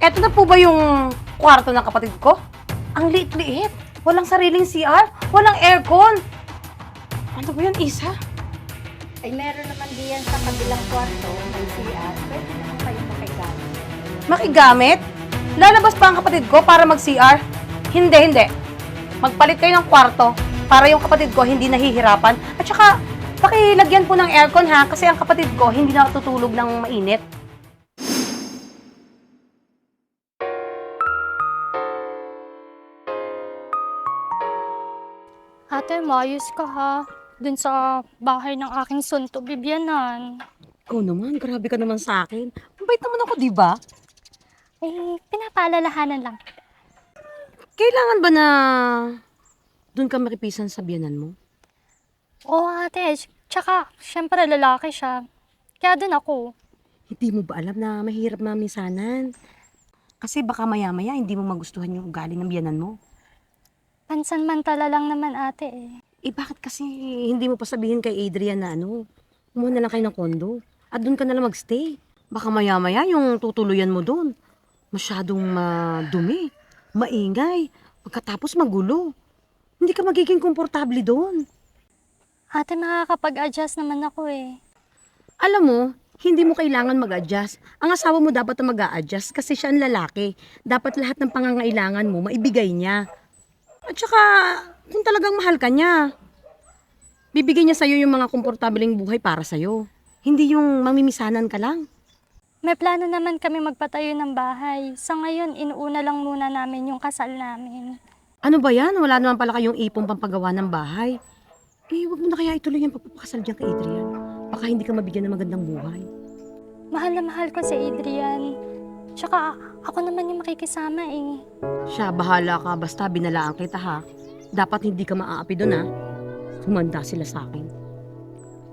Eto na po ba yung kwarto ng kapatid ko? Ang liit-liit. Walang sariling CR. Walang aircon. Ano ba yan, Isa? Ay, meron naman diyan sa kabilang kwarto, may CR. Pwede naman kayo makigamit. Makigamit? Lalabas pa ang kapatid ko para mag-CR? Hindi, hindi. Magpalit kayo ng kwarto para yung kapatid ko hindi nahihirapan. At saka, pakilagyan po ng aircon ha, kasi ang kapatid ko hindi nakatutulog ng mainit. Ate, maayos ka ha. Dun sa bahay ng aking sunto, bibyanan. Oo naman, grabe ka naman sa akin. Mabait naman ako, di ba? Eh, pinapaalalahanan lang. Kailangan ba na doon ka makipisan sa biyanan mo? Oo ate, tsaka syempre lalaki siya. Kaya dun ako. Hindi mo ba alam na mahirap mamisanan? Kasi baka maya-maya hindi mo magustuhan yung ugali ng biyanan mo. Pansanmantala lang naman ate eh. Eh bakit kasi hindi mo pa sabihin kay Adrian na ano, kumuha na lang kayo ng kondo at doon ka na lang magstay. Baka maya-maya yung tutuluyan mo doon. Masyadong madumi, maingay, pagkatapos magulo. Hindi ka magiging komportable doon. Ate, makakapag-adjust naman ako eh. Alam mo, hindi mo kailangan mag-adjust. Ang asawa mo dapat na mag-a-adjust kasi siya ang lalaki. Dapat lahat ng pangangailangan mo maibigay niya. At saka, kung talagang mahal ka niya, bibigay niya sa'yo yung mga komportableng buhay para sa'yo. Hindi yung mamimisanan ka lang. May plano naman kami magpatayo ng bahay. Sa ngayon, inuuna lang muna namin yung kasal namin. Ano ba yan? Wala naman pala kayong ipong pampagawa ng bahay. Eh, wag mo na kaya ituloy yung papapakasal dyan kay Adrian. Baka hindi ka mabigyan ng magandang buhay. Mahal na mahal ko si Adrian. Tsaka ako naman yung makikisama eh. Siya, bahala ka. Basta binalaan kita ha. Dapat hindi ka maaapi doon ha. Sumanda sila sa akin.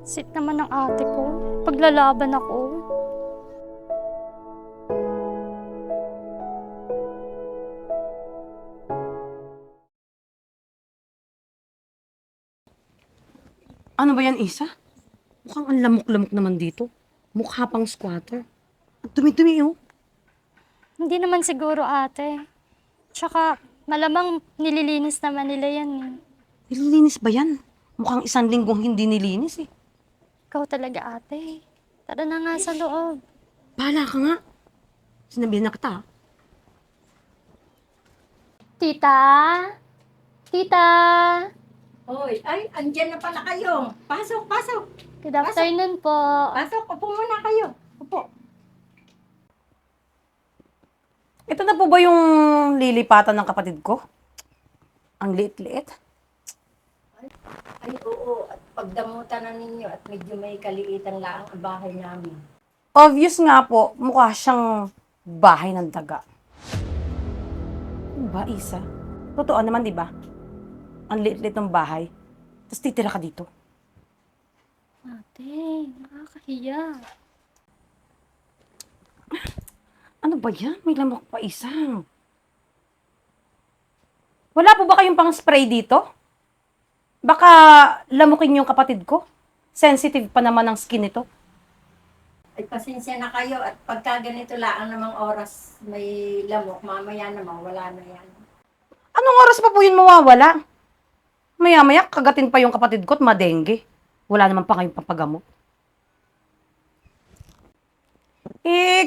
Sit naman ng ate ko. Paglalaban ako. Ano ba yan, Isa? Mukhang ang lamok-lamok naman dito. Mukha pang squatter. At dumi-dumi oh. Hindi naman siguro ate. Tsaka malamang nililinis naman nila yan eh. Nililinis ba yan? Mukhang isang linggong hindi nilinis eh. Ikaw talaga ate. Tara na nga sa loob. Bahala ka nga. Sinabihan na kita ha. Tita? Tita? Hoy, ay, andyan na pala kayo. Pasok, pasok. Good afternoon po. Pasok, upo muna kayo. Upo. Ito na po ba yung lilipatan ng kapatid ko? Ang liit-liit. Ay, oo. At pagdamutan na ninyo at medyo may kaliitan lang ang bahay namin. Obvious nga po, mukha siyang bahay ng daga. Ano ba, Isa? Totoo naman, di ba? Ang liit-liit ng bahay. Tapos titira ka dito. Ate, nakakahiya. Ano ba yan? May lamok pa isa. Wala po ba kayong pang spray dito? Baka lamukin yung kapatid ko. Sensitive pa naman ang skin nito. Ay, pasensya na kayo at pagka ganito lang namang oras may lamok, mamaya naman wala na yan. Anong oras pa po yun mawawala? Maya-maya, kagatin pa yung kapatid ko at madengge. Wala naman pa kayong papagamot.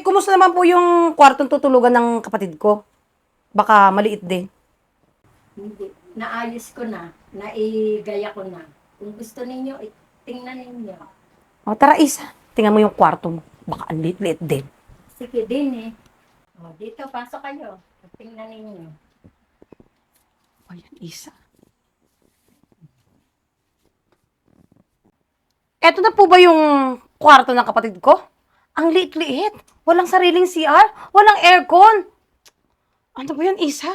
Eh, kumusta naman po yung kwartong tutulugan ng kapatid ko? Baka maliit din. Hindi. Naayos ko na. Naigaya ko na. Kung gusto ninyo, eh, tingnan ninyo. O, tara, Isa. Tingnan mo yung kwarto mo. Baka ang liit-liit din. Sige din eh. O, dito, pasok kayo. Tingnan ninyo. Ayan, Isa. Eto na po ba yung kwarto ng kapatid ko? Ang liit-liit. Walang sariling CR. Walang aircon. Ano ba yan, Isa?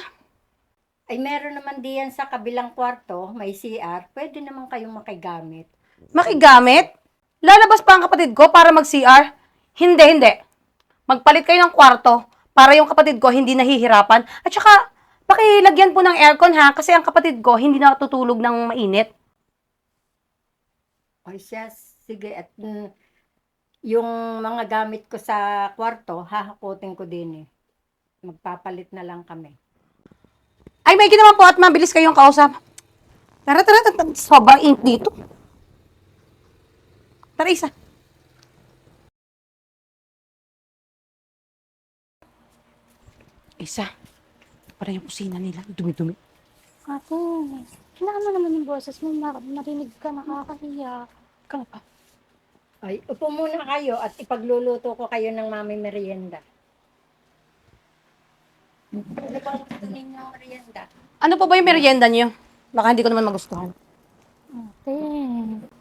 Ay, meron naman diyan sa kabilang kwarto, may CR. Pwede naman kayong makigamit. Makigamit? Lalabas pa ang kapatid ko para mag-CR? Hindi, hindi. Magpalit kayo ng kwarto para yung kapatid ko hindi nahihirapan. At saka, pakilagyan po ng aircon ha, kasi ang kapatid ko hindi nakatutulog ng mainit. O siya, sige. At mm, yung mga gamit ko sa kwarto, hahakutin ko din eh. magpapalit na lang kami. Ay, may naman po at mabilis kayong kausap. Tara, tara, tara. Sobrang ink dito. Tara, isa. Isa. Para yung kusina nila. Dumi-dumi. Ate, kailangan mo naman yung boses mo. Mar- marinig ka, nakakahiya. Ikaw pa. Ay, upo muna kayo at ipagluluto ko kayo ng mami merienda. Ano bang gusto ninyo merienda? Ano pa ba yung merienda niyo? Baka hindi ko naman magustuhan. Ate,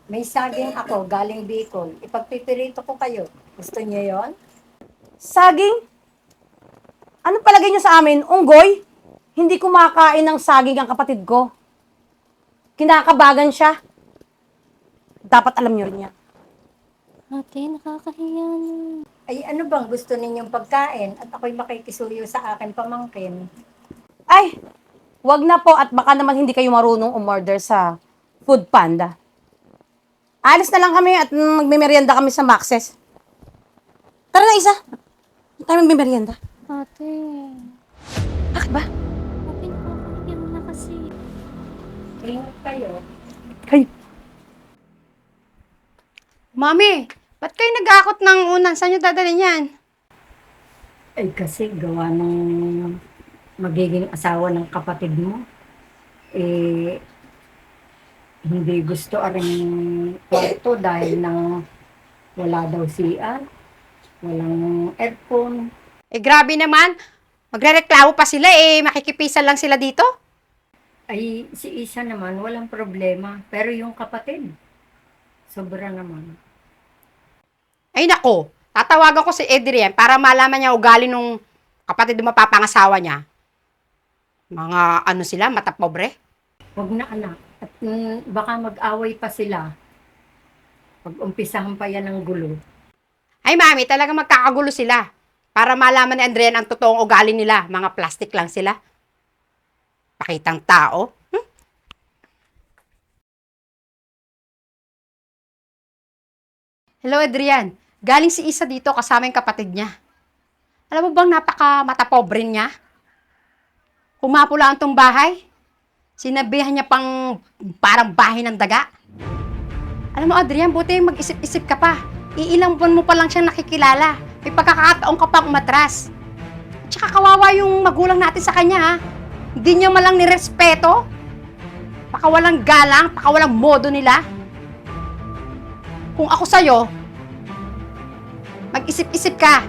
May saging ako, galing Bicol. Ipagpipirito ko kayo. Gusto niyo yon? Saging? Ano palagay niyo sa amin? Unggoy? Hindi kumakain ng saging ang kapatid ko. Kinakabagan siya. Dapat alam niyo rin yan. Ate, nakakahiya na. Ay, ano bang gusto ninyong pagkain? At ako'y makikisuyo sa akin pamangkin. Ay, wag na po at baka naman hindi kayo marunong umorder sa Food Panda. Alis na lang kami at magmimerienda kami sa Maxes. Tara na, isa. Tayo magmimerienda. Ate, Bakit ba? ate, nakakahiya mo na kasi. Ingat kayo. Kayo. Mami, ba't kayo nag-akot ng unan? Saan nyo dadalhin yan? Ay, kasi gawa ng magiging asawa ng kapatid mo. Eh, hindi gusto aring kwarto dahil nang wala daw CR, walang aircon. Eh, grabe naman. Magre-reklamo pa sila eh. Makikipisan lang sila dito. Ay, si Isa naman, walang problema. Pero yung kapatid, sobra naman. Ay, nako. Tatawagan ko si Adrian para malaman niya ugali nung kapatid ng mapapangasawa niya. Mga ano sila, mata pobre. Huwag na anak. At mm, baka mag-away pa sila. Pag umpisahan pa yan ng gulo. Ay, mami, talaga magkakagulo sila. Para malaman ni Adrian ang totoong ugali nila. Mga plastic lang sila. Pakitang tao. Hmm? Hello, Adrian. Galing si Isa dito kasama yung kapatid niya. Alam mo bang napaka matapobre niya? Kumapula ang tong bahay. Sinabihan niya pang parang bahay ng daga. Alam mo, Adrian, buti mag-isip-isip ka pa. Iilang buwan mo pa lang siyang nakikilala. May pagkakataon ka pang umatras. Tsaka kawawa yung magulang natin sa kanya, ha? Hindi niya malang nirespeto. Pakawalang galang, pakawalang modo nila. Kung ako sa'yo, mag-isip-isip ka.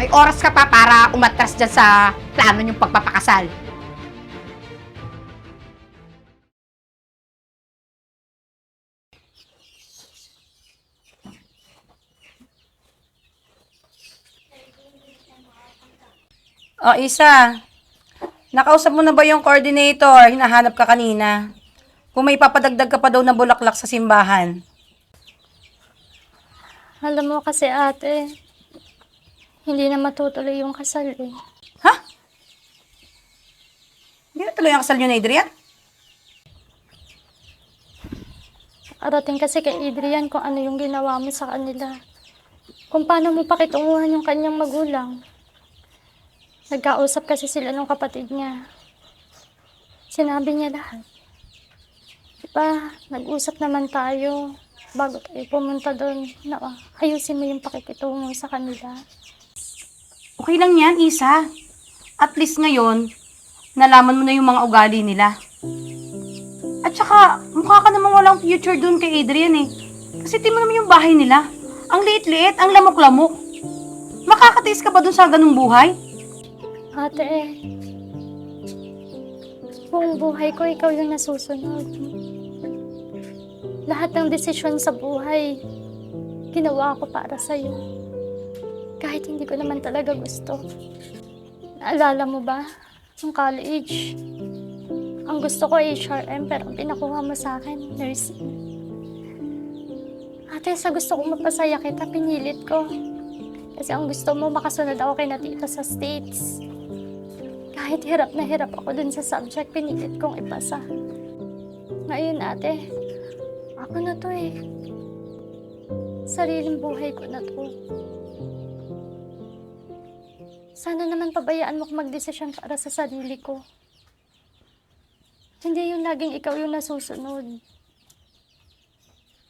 May oras ka pa para umatras dyan sa plano niyong pagpapakasal. O, isa. Nakausap mo na ba yung coordinator? Hinahanap ka kanina. Kung may papadagdag ka pa daw na bulaklak sa simbahan. Alam mo kasi ate, hindi na matutuloy yung kasal eh. Ha? Hindi na tuloy ang kasal niyo na Adrian? Arating kasi kay Adrian kung ano yung ginawa mo sa kanila. Kung paano mo pakitunguhan yung kanyang magulang. Nagkausap kasi sila ng kapatid niya. Sinabi niya lahat. Diba, nag-usap naman tayo bago tayo pumunta doon na ayusin mo yung pakikitungo sa kanila. Okay lang yan, Isa. At least ngayon, nalaman mo na yung mga ugali nila. At saka, mukha ka namang walang future dun kay Adrian eh. Kasi tingnan mo naman yung bahay nila. Ang liit-liit, ang lamok-lamok. Makakatiis ka ba dun sa ganung buhay? Ate, buong buhay ko ikaw yung nasusunod. Lahat ng desisyon sa buhay, ginawa ko para sa'yo. Kahit hindi ko naman talaga gusto. Naalala mo ba? Nung college, ang gusto ko HRM pero ang pinakuha mo sa akin, nursing. Ate, sa gusto kong mapasaya kita, pinilit ko. Kasi ang gusto mo, makasunod ako kay na tita sa States. Kahit hirap na hirap ako dun sa subject, pinilit kong ipasa. Ngayon, ate, ako na to eh. Sariling buhay ko na to. Sana naman pabayaan mo kung magdesisyon para sa sarili ko. Hindi yung laging ikaw yung nasusunod.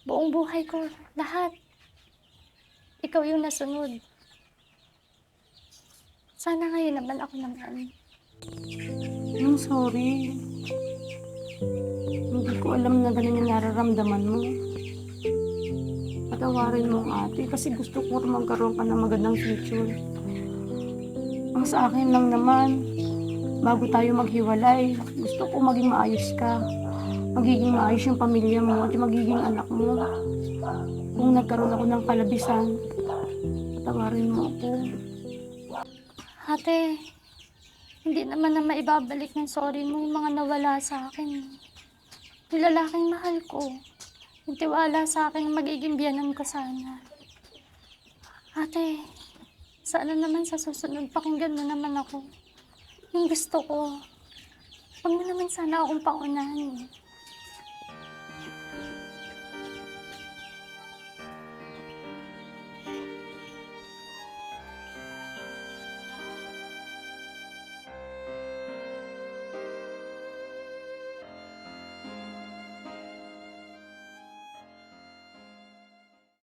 Buong buhay ko, lahat. Ikaw yung nasunod. Sana ngayon naman ako naman. I'm sorry. Hindi ko alam na ganun yung nararamdaman mo. Patawarin mo ang ate kasi gusto ko magkaroon ka ng magandang future. Ang sa akin lang naman, bago tayo maghiwalay, gusto ko maging maayos ka. Magiging maayos yung pamilya mo at magiging anak mo. Kung nagkaroon ako ng kalabisan, patawarin mo ako. Ate, hindi naman na maibabalik ng sorry mo yung mga nawala sa akin. Yung lalaking mahal ko. Yung tiwala sa akin magiging biyanan ko sana. Ate, sana naman sa susunod pakinggan mo naman ako. Yung gusto ko. Huwag mo naman sana akong paunahan.